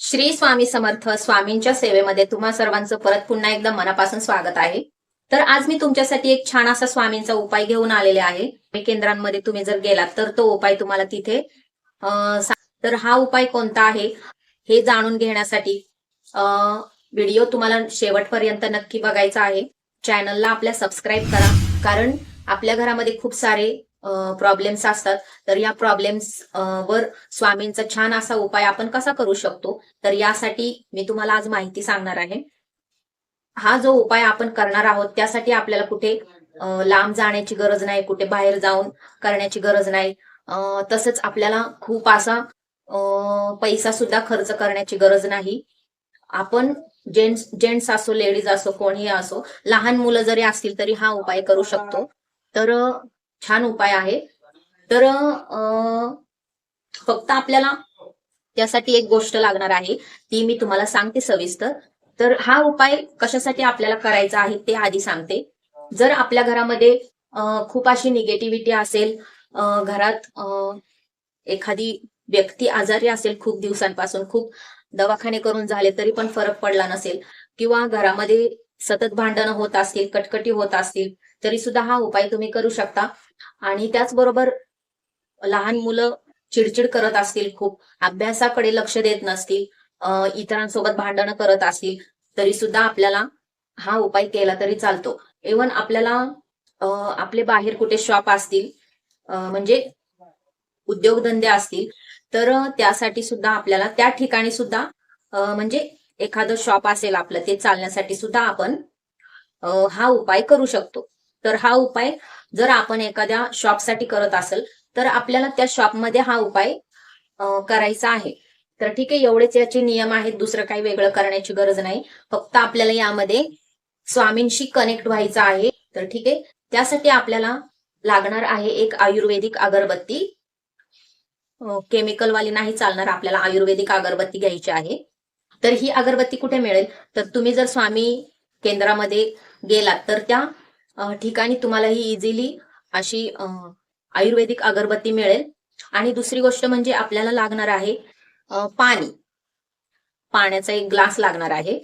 श्री स्वामी समर्थ स्वामींच्या सेवेमध्ये तुम्हा सर्वांचं परत पुन्हा एकदा मनापासून स्वागत आहे. तर आज मी तुमच्यासाठी एक छान असा स्वामींचा उपाय घेऊन आलेले आहे. मी केंद्रांमध्ये तुम्ही जर गेलात तर तो उपाय तुम्हाला तिथे तर हा उपाय कोणता आहे हे जाणून घेण्यासाठी व्हिडिओ तुम्हाला शेवटपर्यंत नक्की बघायचा आहे. चॅनलला आपल्या सबस्क्राईब करा कारण आपल्या घरामध्ये खूप सारे प्रॉब्लेम्स असतात. तर या प्रॉब्लेम्स वर स्वामींचा छान असा उपाय आपण कसा करू शकतो? तर यासाठी मी तुम्हाला आज माहिती सांगणार आहे. हा जो उपाय आपण करणार आहोत त्यासाठी आपल्याला कुठे लांब जाण्याची गरज नाही कुठे बाहेर जाऊन करण्याची गरज नाही. तसंच आपल्याला खूप असा पैसा सुद्धा खर्च करण्याची गरज नाही. आपण जेंट्स जेंट्स असो लेडीज असो कोणीही असो लहान मुलं जरी असतील तरी हा उपाय करू शकतो. तर छान उपाय आहे. तर फक्त आपल्याला त्यासाठी एक गोष्ट लागणार आहे ती मी तुम्हाला सांगते सविस्तर. तर हा उपाय कशासाठी आपल्याला करायचा आहे ते आधी सांगते. जर आपल्या घरामध्ये खूप अशी निगेटिव्हिटी असेल घरात एखादी व्यक्ती आजारी असेल खूप दिवसांपासून खूप दवाखाने करून झाले तरी पण फरक पडला नसेल किंवा घरामध्ये सतत भांडणं होत असतील कटकटी होत असतील तरी सुद्धा हा उपाय तुम्ही करू शकता. आणि त्याचबरोबर लहान मुलं चिडचिड करत असतील खूप अभ्यासाकडे लक्ष देत नसतील इतरांसोबत भांडणं करत असतील तरी सुद्धा आपल्याला हा उपाय केला तरी चालतो. इव्हन आपल्याला आपले बाहेर कुठे शॉप असतील म्हणजे उद्योगधंदे असतील तर त्यासाठी सुद्धा आपल्याला त्या ठिकाणी सुद्धा म्हणजे एखादं शॉप असेल आपलं ते चालण्यासाठी सुद्धा आपण हा उपाय करू शकतो. तर हा उपाय जर आपण एखाद्या शॉपसाठी करत असेल तर आपल्याला त्या शॉपमध्ये हा उपाय करायचा आहे. तर ठीक आहे एवढेच याचे नियम आहेत. दुसरं काही वेगळं करण्याची गरज नाही. फक्त आपल्याला यामध्ये स्वामींशी कनेक्ट व्हायचं आहे. तर ठीक आहे त्यासाठी आपल्याला लागणार आहे एक आयुर्वेदिक अगरबत्ती. केमिकलवाली नाही चालणार आपल्याला आयुर्वेदिक अगरबत्ती घ्यायची आहे. तर ही अगरबत्ती कुठे मिळेल? तर तुम्ही जर स्वामी केंद्रामध्ये गेलात तर त्या ठिकाणी तुम्हाला ही इझिली अशी आयुर्वेदिक अगरबत्ती मिळेल. आणि दुसरी गोष्ट म्हणजे आपल्याला लागणार आहे पाणी. पाण्याचा एक ग्लास लागणार आहे.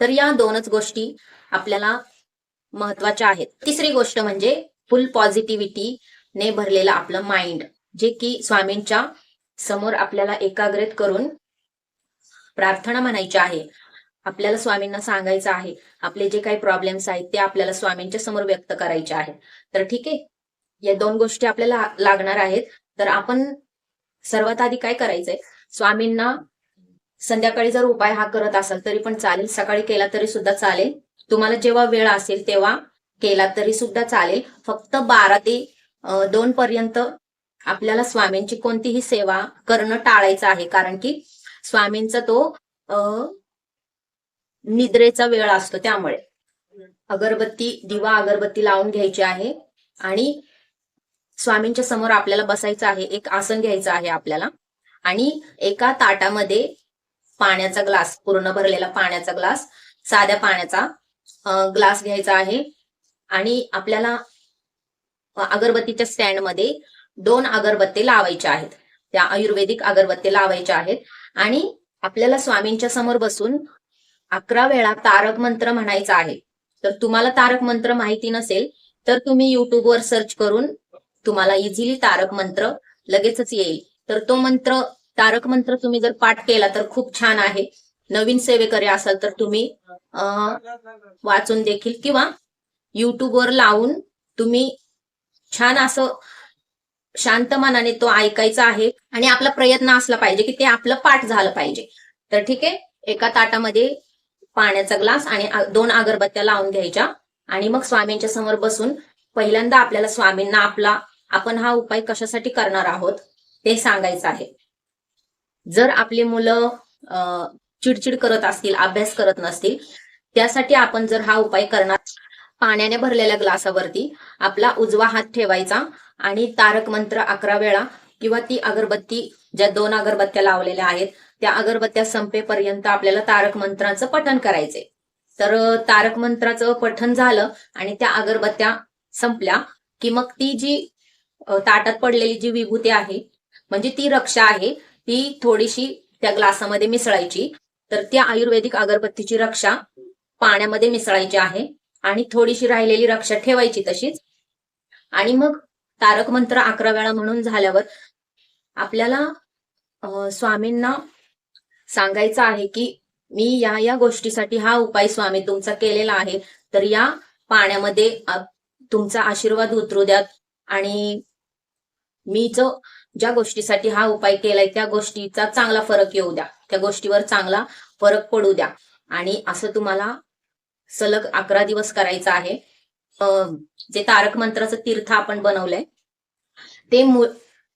तर या दोनच गोष्टी आपल्याला महत्त्वाच्या आहेत. तिसरी गोष्ट म्हणजे फुल पॉझिटिव्हिटी ने भरलेलं आपलं माइंड जे की स्वामींच्या समोर आपल्याला एकाग्रित करून प्रार्थना म्हणायची आहे. आपल्याला स्वामींना सांगायचं आहे. आपले जे काही प्रॉब्लेम्स आहेत ते आपल्याला स्वामींच्या समोर व्यक्त करायचे आहेत. तर ठीक आहे. या दोन गोष्टी आपल्याला लागणार आहेत. तर आपण सर्वात आधी काय करायचंय? स्वामींना संध्याकाळी जर उपाय हा करत असाल तरी पण चालेल. सकाळी केला तरी सुद्धा चालेल. तुम्हाला जेव्हा वेळ असेल तेव्हा केला तरी सुद्धा चालेल. फक्त बारा ते दोन पर्यंत आपल्याला स्वामींची कोणतीही सेवा करणं टाळायचं आहे. कारण की स्वामींचा तो निद्रेचा वेळ असतो त्यामुळे. अगरबत्ती दिवा अगरबत्ती लावून घ्यायची आहे आणि स्वामींच्या समोर आपल्याला बसायचं आहे एक आसन घ्यायचं आहे आपल्याला आणि एका ताटामध्ये पाण्याचा ग्लास पूर्ण भरलेला पाण्याचा ग्लास साध्या पाण्याचा ग्लास घ्यायचा आहे आणि आपल्याला अगरबत्तीच्या स्टँडमध्ये दोन अगरबत्ती लावायच्या आहेत. त्या आयुर्वेदिक अगरबत्ती लावायच्या आहेत आणि आपल्याला स्वामींच्या समोर बसून अकरा वेळा तारक मंत्र म्हणायचा आहे. तर तुम्हाला तारक मंत्र माहिती नसेल तर तुम्ही युट्यूबवर सर्च करून तुम्हाला इझिली तारक मंत्र लगेचच येईल. तर तो मंत्र तारक मंत्र तुम्ही जर पाठ केला तर खूप छान आहे. नवीन सेवेकरी असाल तर तुम्ही वाचून देखील किंवा युट्यूबवर लावून तुम्ही छान असं शांत मनाने तो ऐकायचा आहे आणि आपला प्रयत्न असला पाहिजे की ते आपलं पाठ झालं पाहिजे. तर ठीक आहे एका ताटामध्ये पाण्याचा ग्लास आणि दोन अगरबत्त्या लावून घ्यायच्या. आणि मग स्वामींच्या समोर बसून पहिल्यांदा आपल्याला स्वामींना आपला आपण हा उपाय कशासाठी करणार आहोत ते सांगायचं आहे. जर आपली मुलं चिडचिड करत असतील अभ्यास करत नसतील त्यासाठी आपण जर हा उपाय करणार पाण्याने भरलेल्या ग्लासावरती आपला उजवा हात ठेवायचा आणि तारक मंत्र अकरा वेळा किंवा ती अगरबत्ती ज्या दोन अगरबत्त्या लावलेल्या आहेत त्या अगरबत्त्या संपेपर्यंत आपल्याला तारक मंत्राचं पठण करायचंय. तर तारक मंत्राचं पठण झालं आणि त्या अगरबत्त्या संपल्या की मग ती जी ताटात पडलेली जी विभूती आहे म्हणजे ती रक्षा आहे ती थोडीशी त्या ग्लासामध्ये मिसळायची. तर त्या आयुर्वेदिक अगरबत्तीची रक्षा पाण्यामध्ये मिसळायची आहे आणि थोडीशी राहिलेली रक्षा ठेवायची तशीच. आणि मग तारक मंत्र अकरा वेळा म्हणून झाल्यावर आपल्याला स्वामींना सांगायचं आहे की मी या या गोष्टीसाठी हा उपाय स्वामी तुमचा केलेला आहे. तर या पाण्यामध्ये तुमचा आशीर्वाद उतरू द्यात. आणि मी जो ज्या गोष्टीसाठी हा उपाय केलाय त्या गोष्टीचा चांगला फरक येऊ द्या. त्या गोष्टीवर चांगला फरक पडू द्या. आणि असं तुम्हाला सलग अकरा दिवस करायचं आहे. जे तारक मंत्राचं तीर्थ आपण बनवलंय ते मु-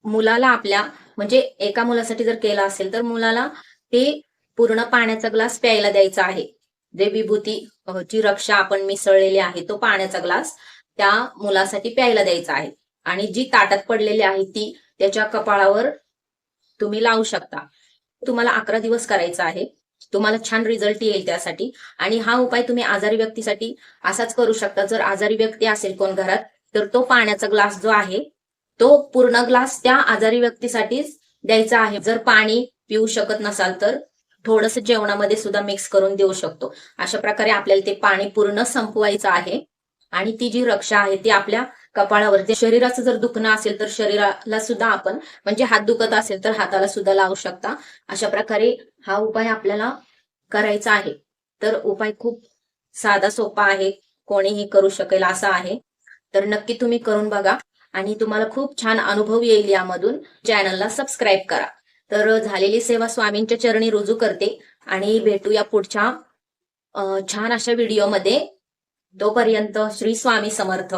मुलाला आपल्या म्हणजे एका मुलासाठी जर केलं असेल तर मुलाला ते पूर्ण पाण्याचा ग्लास प्यायला द्यायचा आहे. जे विभूती ची रक्षा आपण मिसळलेली आहे तो पाण्याचा ग्लास त्या मुलासाठी प्यायला द्यायचा आहे. आणि जी ताटात पडलेली आहे ती त्याच्या कपाळावर तुम्ही लावू शकता. तुम्हाला अकरा दिवस करायचा आहे. तुम्हाला छान रिझल्ट येईल त्यासाठी. आणि हा उपाय तुम्ही आजारी व्यक्तीसाठी असाच करू शकता. जर आजारी व्यक्ती असेल कोण घरात तर तो पाण्याचा ग्लास जो आहे तो पूर्ण ग्लास त्या आजारी व्यक्तीसाठीच द्यायचा आहे. जर पाणी पिऊ शकत नसाल तर थोडस जेवणामध्ये सुद्धा मिक्स करून देऊ शकतो. अशा प्रकारे आपल्याला ते पाणी पूर्ण संपवायचं आहे. आणि ती जी रक्षा आहे ती आपल्या कपाळावरती. शरीराचं जर दुखणं असेल तर शरीराला सुद्धा आपण म्हणजे हात दुखत असेल तर हाताला सुद्धा लावू शकता. अशा प्रकारे हा उपाय आपल्याला करायचा आहे. तर उपाय खूप साधा सोपा आहे. कोणीही करू शकेल असा आहे. तर नक्की तुम्ही करून बघा आणि तुम्हाला खूप छान अनुभव येईल यामधून. चॅनलला सबस्क्राईब करा. तर झालेली सेवा स्वामींच्या चरणी रुजू करते आणि भेटूया पुढच्या छान अशा व्हिडिओमध्ये. तोपर्यंत श्री स्वामी समर्थ.